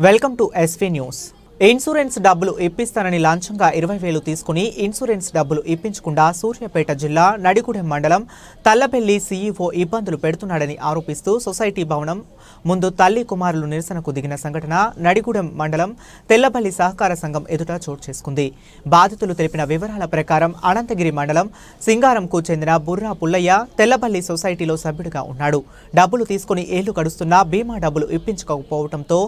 Welcome to SV News. Insurance డబ్బులు ఇప్పిస్తానని లాంఛంగా ఇరవై వేలు తీసుకుని ఇన్సూరెన్స్ డబ్బులు ఇప్పించకుండా సూర్యాపేట జిల్లా నడిగూడెం మండలం తల్లబెల్లి సీఈఓ ఇబ్బందులు పెడుతున్నాడని ఆరోపిస్తూ సొసైటీ భవనం ముందు తల్లి కుమారులు నిరసనకు దిగిన సంఘటన నడిగూడెం మండలం తెల్లబల్లి సహకార సంఘం ఎదుట చోటు చేసుకుంది. బాధితులు తెలిపిన వివరాల ప్రకారం అనంతగిరి మండలం సింగారంకు చెందిన బుర్రా పుల్లయ్య తెల్లబల్లి సొసైటీలో సభ్యుడిగా ఉన్నాడు. డబ్బులు తీసుకుని ఏళ్ళు గడుస్తున్నా బీమా డబ్బులు ఇప్పించకపోవడంతో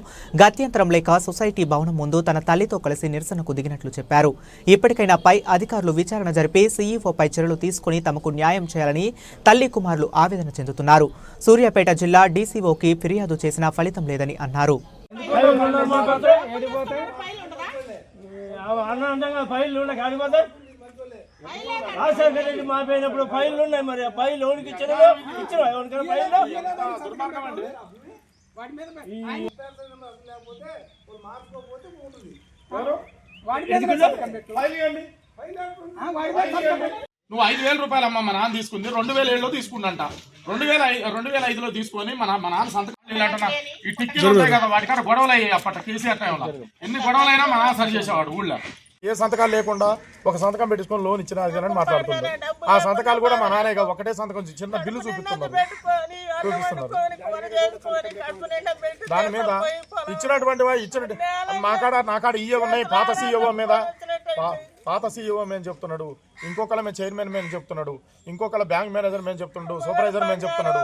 గత్యంతరం లేక సొసైటీ భవనం ముందు తన తల్లితో కలిసి నిరసనకు దిగినట్లు చెప్పారు. ఇప్పటికైనా పై అధికారులు విచారణ జరిపి సీఈఓపై చర్యలు తీసుకుని తమకు న్యాయం చేయాలని తల్లి కుమారులు ఆవేదన చెందుతున్నారు. సూర్యాపేట జిల్లా డీసీఓకి ఫిర్యాదు చేసినా ఫలితం లేదని అన్నారు. రాజశేఖర రెడ్డి మాపోయినప్పుడు ఫైళ్ళు ఉన్నాయి మరి ఆ ఫైల్ ఎవరికి ఇచ్చిన ఇచ్చిన ఎవరికైనా నువ్వు ఐదు వేల రూపాయలు అమ్మ మా నాన్న తీసుకుంది రెండు వేల ఏడులో తీసుకుందంట రెండు వేల రెండు వేల ఐదులో తీసుకొని మన మా నాన్న సంతకం ఈ టిక్కీలు ఉంటాయి కదా వాటికాడ గొడవలు అయ్యాయి అప్పట కేసీఆర్ టైంలో ఎన్ని గొడవలైనా మా నాన్న సరి చేసేవాడు ఊళ్ళో. ఏ సంతకాలు లేకుండా ఒక సంతకం పెట్టుకుని లోన్ ఇచ్చిన అని మాట్లాడుతుంది ఆ సంతకాలు కూడా మా నాన్న ఇక ఒకటే సంతకం చిన్న బిల్లు చూపిస్తున్నారు. చూపిస్తున్నారు. దాని మీద ఇచ్చినటువంటి వా- ఇచ్చిన మా కాడ నా కాడ ఇయ్య ఉన్నాయి పాత సీఈఓ మీద పాత సీఈఓ మేము చెప్తున్నాడు? ఇంకొకళ్ళ మేము చైర్మన్ మేము చెప్తున్నాడు. ఇంకొకళ్ళ బ్యాంక్ మేనేజర్ మేము చెప్తున్నాడు. సూపర్వైజర్ మేము చెప్తున్నాడు.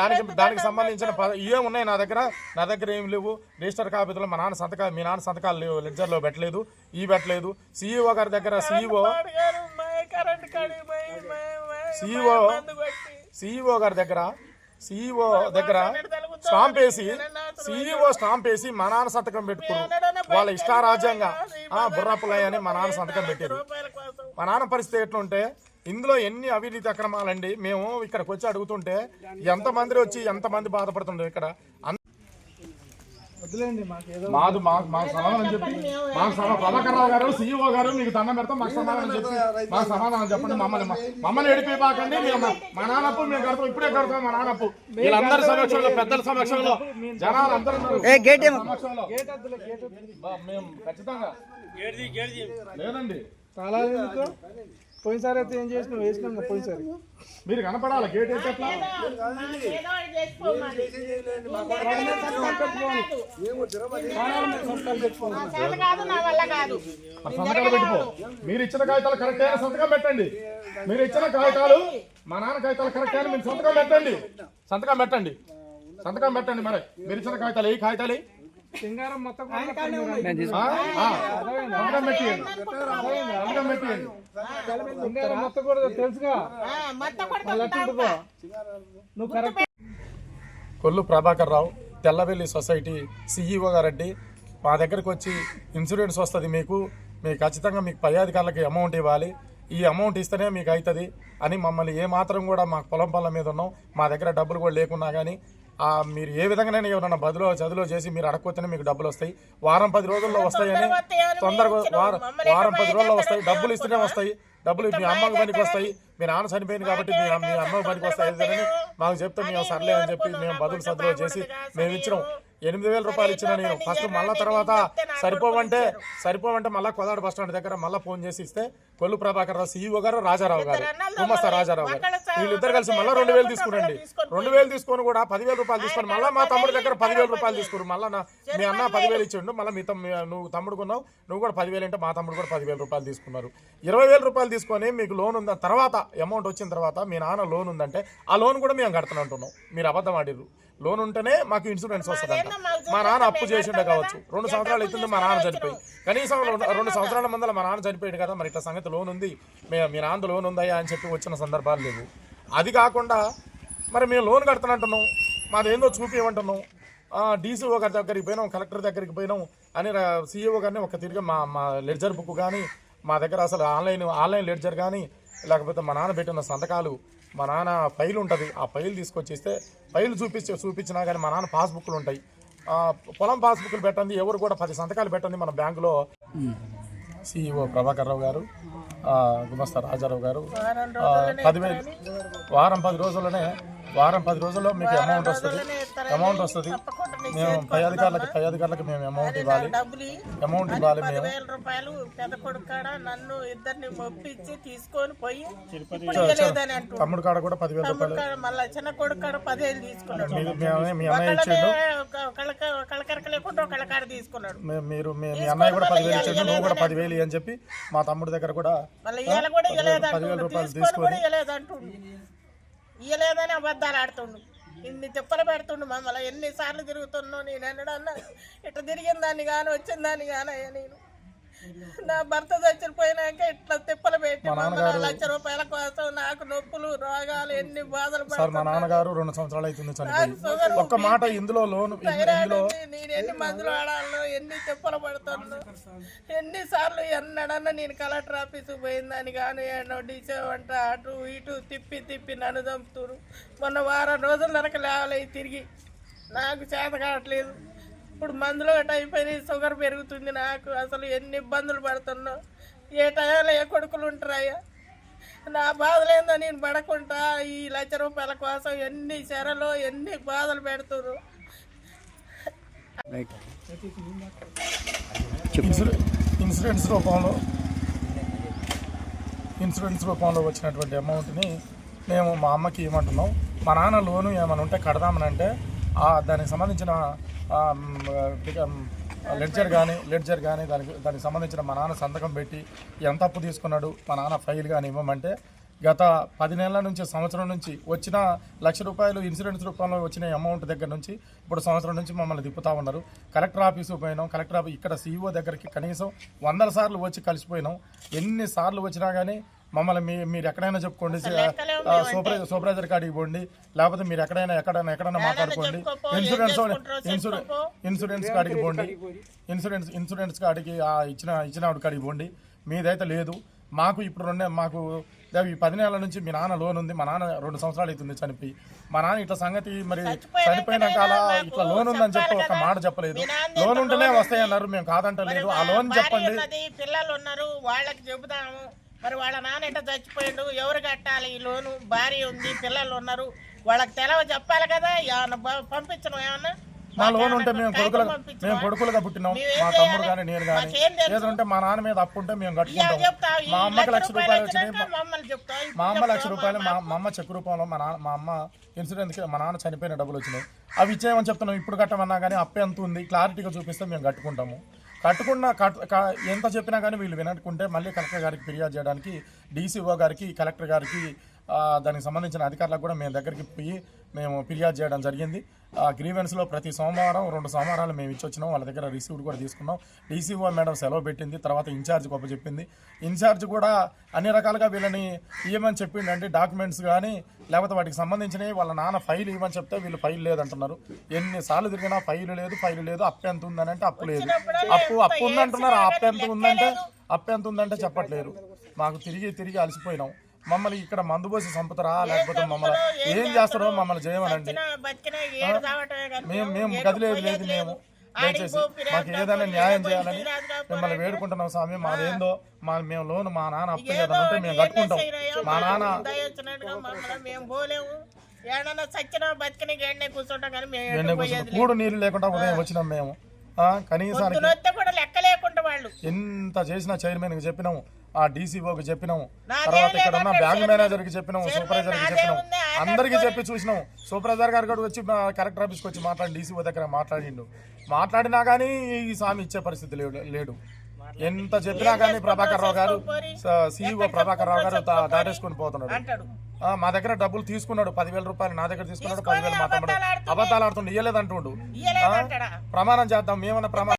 దానికి దానికి సంబంధించిన ఇవే ఉన్నాయి నా దగ్గర. నా దగ్గర ఏం లేవు. రిజిస్టర్ కాపీలో మా నాన్న సంతకాలు మీ నాన్న సంతకాలు లేవు. లెడ్జర్లో పెట్టలేదు. ఈ పెట్టలేదు. సీఈఓ గారి దగ్గర సీఈఓ సీఈఓ సీఈఓ గారి దగ్గర సీఈఓ దగ్గర స్టాంప్ వేసి సీఈఓ స్టాంప్ వేసి మా నాన్న సంతకం పెట్టుకున్నారు వాళ్ళ ఇష్టారాజ్యంగా ఆ బుర్రపులయ్య అని మా నాన్న సంతకం పెట్టారు. మా నాన్న పరిస్థితి ఎట్లుంటే ఇందులో ఎన్ని అవినీతి అక్రమాలండి మేము ఇక్కడికి వచ్చి అడుగుతుంటే ఎంతమంది వచ్చి ఎంతమంది బాధపడుతుండే ఇక్కడ? మాది మాకు మాకు సమాధానం చెప్పి మాకు సమా ప్రభాకర్ రావు గారు సీఈఓ గారు మీకు దండం పెడతాం మాకు సమాధానం చెప్పి మాకు సమాధానం చెప్పండి మమ్మల్ని మమ్మల్ని ఎడిపోయిపోకండి మేము మా నాన్నప్పు మేము కడతాం ఇప్పుడే కడతాం మా నాన్నప్పు. వీళ్ళందరి సమక్షంలో పెద్దల సమక్షంలో జనాలు అందరూ. సమక్షంలో. బా, మేము ఖచ్చితంగా లేదండి. తాళాలు ఎందుకు? పోయినసారి అయితే ఏం చేసినావు? వేసినాం పోయినసారి. మీరు కనపడాలి? గేట్ సంతకాలు పెట్టిపో. మీరు ఇచ్చిన కాగితాలు కరెక్ట్ అయిన సంతకం పెట్టండి. మీరు ఇచ్చిన కాగితాలు మా నాన్న కాగితాలు కరెక్ట్ అయిన మీరు సంతకం పెట్టండి. సంతకం పెట్టండి. సంతకం పెట్టండి మరి. మీరు ఇచ్చిన కాగితాలు ఏ కాగితాలు? సింగారం మొత్తం సింగారం. మొత్తం కూడా తెలుసుగా? నువ్వు correct. Kollu Prabhakar Rao Tellavelli society CEO గారండి మా దగ్గరకు వచ్చి ఇన్సూరెన్స్ వస్తుంది మీకు. మీకు ఖచ్చితంగా మీకు పై అధికారులకి అమౌంట్ ఇవ్వాలి. ఈ అమౌంట్ ఇస్తేనే మీకు అవుతుంది అని మమ్మల్ని ఏ మాత్రం కూడా మాకు పొలం పనుల మీద ఉన్నాం. మా దగ్గర డబ్బులు కూడా లేకున్నా కానీ మీరు ఏ విధంగానైనా ఎవరన్నా బదులో చదువులో చేసి మీరు అడగకపోతేనే మీకు డబ్బులు వస్తాయి. వారం పది రోజుల్లో వస్తాయని తొందరగా వారం వారం పది రోజుల్లో వస్తాయి. డబ్బులు ఇస్తేనే వస్తాయి. డబ్బులు మీ అమ్మకి పనికి వస్తాయి. మీ నాన్న చనిపోయింది కాబట్టి మీ మీ అమ్మకి పనికి వస్తాయి. అని మాకు చెప్తే మేము సర్లే అని చెప్పి మేము బదులు సదులో చేసి మేము ఇచ్చినాం. ఎనిమిది వేల రూపాయలు ఇచ్చిన నేను ఫస్ట్ మళ్ళా తర్వాత సరిపోవంటే సరిపోవంటే మళ్ళా కోదాడు బస్ స్టాండ్ దగ్గర మళ్ళా ఫోన్ చేసి ఇస్తే కొల్లు ప్రభాకర్ రావు సీఈఓ గారు రాజారావు గారు గుమస్తా రాజారావు గారు. వీళ్ళిద్దరు కలిసి మళ్ళీ రెండు వేలు తీసుకురండి రెండు. వేలు తీసుకొని కూడా పదివేల రూపాయలు తీసుకొని మళ్ళీ మా తమ్ముడి దగ్గర పదివేల రూపాయలు తీసుకురు మళ్ళీ మీ అన్న పదివేలు ఇచ్చిండు మళ్ళీ మీ తమ్ము నువ్వు తమ్ముడుకున్నావు నువ్వు కూడా పదివేలు అంటే మా తమ్ముడు కూడా పదివేల రూపాయలు తీసుకున్నారు. ఇరవై వేల రూపాయలు తీసుకొని మీకు లోన్ ఉందా? తర్వాత అమౌంట్ వచ్చిన తర్వాత మీ నాన్న లోన్ ఉందంటే ఆ లోన్ కూడా మేము కడుతున్నట్టున్నాం మీరు అబద్ధం ఆడిర్రు. లోన్ ఉంటేనే మాకు ఇన్సూరెన్స్ వస్తుందంట. మా నాన్న అప్పు చేసిండే కావచ్చు. రెండు సంవత్సరాలు అవుతుంది మా నాన్న చనిపోయి. కనీసం రెండు రెండు సంవత్సరాల ముందర మా నాన్న చనిపోయాడు కదా మరి ఇట్లా సంగతి లోన్ ఉంది మే- మీ నాన్న లోన్ ఉందయ్యా అని చెప్పి వచ్చిన సందర్భాలు లేవు. అది కాకుండా మరి మేము లోన్ కడుతున్నట్టున్నాం. మాది ఏందో చూపించమంటున్నాం డీసీఓ గారి దగ్గరికి పోయినాం కలెక్టర్ దగ్గరికి పోయినాం అని సీఈఓ గారిని ఒక తిరిగి మా మా లెడ్జర్ బుక్ కానీ మా దగ్గర అసలు ఆన్లైన్ ఆన్లైన్ లెడ్జర్ కానీ లేకపోతే మా నాన్న పెట్టిన సంతకాలు మా నాన్న ఫైల్ ఉంటుంది. ఆ ఫైల్ తీసుకొచ్చి ఇస్తే ఫైల్ చూపించి చూపించినా కానీ మా నాన్న పాస్బుక్లు ఉంటాయి. పొలం పాస్బుక్లు పెట్టండి. ఎవరు కూడా పది సంతకాలు పెట్టండి మన బ్యాంకులో. సిఇఓ ప్రభాకర్ రావు గారు. గుమస్తా రాజారావు గారు. పదివేలు వారం పది రోజుల్లోనే వారం పది రోజుల్లో మీకు అమౌంట్ వస్తుంది. అమౌంట్ వస్తుంది. మేము పై. అధికారులకు పై అధికారులకు మేము అమౌంట్ ఇవ్వాలి. అమౌంట్ ఇవ్వాలి మేము. రూపాయలు పెద్ద కొడుకు కాడ నన్ను ఇద్దరిని మొప్పించి తీసుకొని పోయి తమ్ముడు కాడ కూడా పదివేల రూపాయలు. మళ్ళా చిన్న కొడుకు కాడ పదివేలు తీసుకున్నాడు. మీ- అన్నయ్య- ఇచ్చిండు. ఒకళ్ళకరక లేకుండా ఒకళ్ళ కాడ తీసుకున్నాడు. మే- మీరు మీ మీ అన్నయ్య కూడా పదివేలు ఇచ్చిండు నువ్వు కూడా పదివేలు అని చెప్పి మా తమ్ముడి దగ్గర కూడా మళ్ళీ ఇయ్యాల కూడా ఇవ్వలేదు పదివేల రూపాయలు తీసుకొని కూడా అంటుండు ఇవ్వలేదని అబద్ధాలు ఆడుతుండు. ఇన్ని తిప్పలు పెడుతుండు మమ్మల్ని ఎన్నిసార్లు తిరుగుతున్నావు నేను ఎన్నడన్నా ఇట్లా తిరిగిన దాన్ని కానీ వచ్చిన దాన్ని కానీ నేను. నా భర్త చచ్చిపోయినాక ఇట్లా తిప్పలు పెట్టి లక్ష రూపాయల కోసం నాకు నొప్పులు రోగాలు ఎన్ని బాధలు సార్ మా నాన్నగారు రెండు సంవత్సరాలు అవుతుంది చనిపోయి. ఒక్క మాట ఇందులో లోన్ ఇందులో నేను ఎన్ని మందులు వాడాలో ఎన్ని తిప్పలు పడుతున్నా ఎన్నిసార్లు ఎన్నడన్నా నేను కలెక్టర్ ఆఫీసు పోయిందని కానీ ఎన్నో డిసేవంట అటు ఇటు తిప్పి తిప్పి నన్ను చంపుతురు మొన్న వారం రోజులు నరక లేవలే తిరిగి. నాకు చేత కావట్లేదు. ఇప్పుడు మందులు గట్ట అయిపోయినాయి షుగర్ పెరుగుతుంది నాకు. అసలు ఎన్ని ఇబ్బందులు పడుతున్నా. ఏ టైంలో ఏ కొడుకులు ఉంటారయ్యా? నా బాధలేందో నేను పడకుండా ఈ లక్ష రూపాయల కోసం ఎన్ని చెరలో ఎన్ని బాధలు పెడుతున్నారు ఇన్సూరెన్స్ ఇన్సూరెన్స్ రూపంలో ఇన్సూరెన్స్ రూపంలో వచ్చినటువంటి అమౌంట్ని మేము మా అమ్మకి ఇవ్వమంటున్నాం మా నాన్న లోను ఏమైనా ఉంటే కడదామని అంటే ఆ దానికి సంబంధించిన లెడ్జర్ కానీ లెడ్జర్ కానీ దానికి దానికి సంబంధించిన మా నాన్న సంతకం పెట్టి ఎంత అప్పు తీసుకున్నాడు మా నాన్న ఫైల్ కానీ ఇవ్వమంటే గత పది నెలల నుంచి సంవత్సరం నుంచి వచ్చిన లక్ష రూపాయలు ఇన్సూరెన్స్ రూపంలో వచ్చిన అమౌంట్ దగ్గర నుంచి ఇప్పుడు సంవత్సరం నుంచి మమ్మల్ని తిప్పుతా ఉన్నారు. కలెక్టర్ ఆఫీసు పోయినాం కలెక్టర్ ఆఫీస్ ఇక్కడ సీఈఓ దగ్గరికి కనీసం వందల సార్లు వచ్చి కలిసిపోయినాం. ఎన్నిసార్లు వచ్చినా కానీ మమ్మల్ని మీ మీరు ఎక్కడైనా చెప్పుకోండి సూపర్వైజర్ సూపర్వైజర్ కాడికి పోండి. లేకపోతే మీరు ఎక్కడైనా ఎక్కడైనా ఎక్కడైనా మాట్లాడుకోండి. Insurance insurance. ఇన్సూరెన్స్ కాడికి పోండి. ఇన్సూరెన్స్ ఇన్సూరెన్స్ కాడికి ఇచ్చిన ఇచ్చిన ఆవిడ కాడికి పోండి. మీదైతే లేదు. మాకు ఇప్పుడు రెండే మాకు ఈ పది నెలల నుంచి మీ నాన్న లోన్ ఉంది. మా నాన్న రెండు సంవత్సరాలు అవుతుంది చనిపోయి. మా నాన్న ఇట్లా సంగతి మరి చనిపోయినాక అలా ఇట్లా లోన్ ఉందని చెప్పి ఒక మాట చెప్పలేదు. లోన్ ఉంటేనే వస్తాయన్నారు. మేము కాదంటలేదు. ఆ లోన్ చెప్పండి. పిల్లలు ఉన్నారు వాళ్ళకి చెబుతాము మరి వాళ్ళ నాన్న ఎట్ట చచ్చిపోయిండు? ఎవరు కట్టాలి? ఈ లోను భార్య ఉంది పిల్లలు ఉన్నారు. వాళ్ళకి తెలవ చెప్పాలి కదా? ఏమన్నా పంపించడం ఏమన్నా? మా లోన్ ఉంటే మేము పంపించమా? మేము కొడుకులుగా పుట్టినాం. మా తమ్ముడు? కానీ నేను కానీ? ఏదంటే మా నాన్న మీద అప్పు ఉంటే మేము కట్టుకుంటాం. మా అమ్మకి లక్ష రూపాయలు వచ్చినాయి. మా అమ్మ లక్ష రూపాయలు మా అమ్మ చెక్ రూపంలో మా నాన్న మా అమ్మ ఇన్సూరెన్స్ మా నాన్న చనిపోయిన డబ్బులు వచ్చినాయి. అవి ఇచ్చేయమని చెప్తున్నాం. ఇప్పుడు కట్టమన్నా కానీ అప్పు ఎంత ఉంది? క్లారిటీగా చూపిస్తే మేము కట్టుకుంటాము. కట్టుకున్న కట్ ఎంత చెప్పినా కానీ వీళ్ళు వినట్టుకుంటే మళ్ళీ కలెక్టర్ గారికి ఫిర్యాదు చేయడానికి డీసీఓ గారికి కలెక్టర్ గారికి దానికి సంబంధించిన అధికారులకు కూడా మేము దగ్గరికి పోయి మేము ఫిర్యాదు చేయడం జరిగింది. ఆ గ్రీవెన్స్లో ప్రతి సోమవారం రెండు సోమవారాలు మేము ఇచ్చి వచ్చినాం. వాళ్ళ దగ్గర రిసీవ్డ్ కూడా తీసుకున్నాం. డీసీఓ మేడం సెలవు పెట్టింది. తర్వాత ఇన్ఛార్జ్ గొప్ప చెప్పింది. ఇన్ఛార్జ్ కూడా అన్ని రకాలుగా వీళ్ళని ఇవ్వమని చెప్పిండంటే డాక్యుమెంట్స్ కానీ లేకపోతే వాటికి సంబంధించినవి వాళ్ళ నాన్న ఫైల్ ఇవ్వమని చెప్తే వీళ్ళు ఫైల్ లేదంటున్నారు. ఎన్నిసార్లు తిరిగినా ఫైల్ లేదు ఫైల్ లేదు అప్పు ఎంత ఉందని అంటే అప్పు లేదు. అప్పు అప్పు ఉందంటున్నారు. ఆ అప్పు ఎంత ఉందంటే అప్పు ఎంత ఉందంటే చెప్పట్లేరు మాకు తిరిగి తిరిగి అలసిపోయినాం. మమ్మల్ని ఇక్కడ మందు పోసి చంపుతారా? లేకపోతే మమ్మల్ని ఏం చేస్తారో మమ్మల్ని చేయమనండి. మేము మేము కదిలేదు లేదు మేము దయచేసి మాకు ఏదైనా న్యాయం చేయాలని మిమ్మల్ని వేడుకుంటున్నాం స్వామి. మాదేందో మా మేము లోన్ మా నాన్న అప్పు ఏదో చేద్దాం ఉంటే మేము కట్టుకుంటాం. మా నాన్న. కూడు నీళ్ళు లేకుండా ఉదయం వచ్చినాం మేము. కనీసానికి ఎంత చేసినా చైర్మన్ చెప్పినాము ఆ డీసీఓకి చెప్పినాము తర్వాత ఇక్కడ ఉన్న బ్యాంక్ మేనేజర్కి చెప్పినాము సూపర్వైజర్కి చెప్పినాము. అందరికి చెప్పి చూసినాం సూపర్వైజర్ గారు కూడా వచ్చి కలెక్టర్ ఆఫీస్కి వచ్చి మాట్లాడి డీసీఓ దగ్గర మాట్లాడిండు. మాట్లాడినా కానీ ఈ స్వామి ఇచ్చే పరిస్థితి లేడు ఎంత చెప్పినా కానీ ప్రభాకర్ రావు గారు సీఈఓ ప్రభాకర్ రావు గారు దాటేసుకొని పోతున్నాడు. మా దగ్గర డబ్బులు తీసుకున్నాడు పదివేల రూపాయలు నా దగ్గర తీసుకున్నాడు తీసుకొని పదివేలు మా తమ్ముడు. అబద్ధాలు ఆడుతుండే ఇయ్యలేదంటాడా. ప్రమాణం చేద్దాం మేమన్నా ప్రమాణం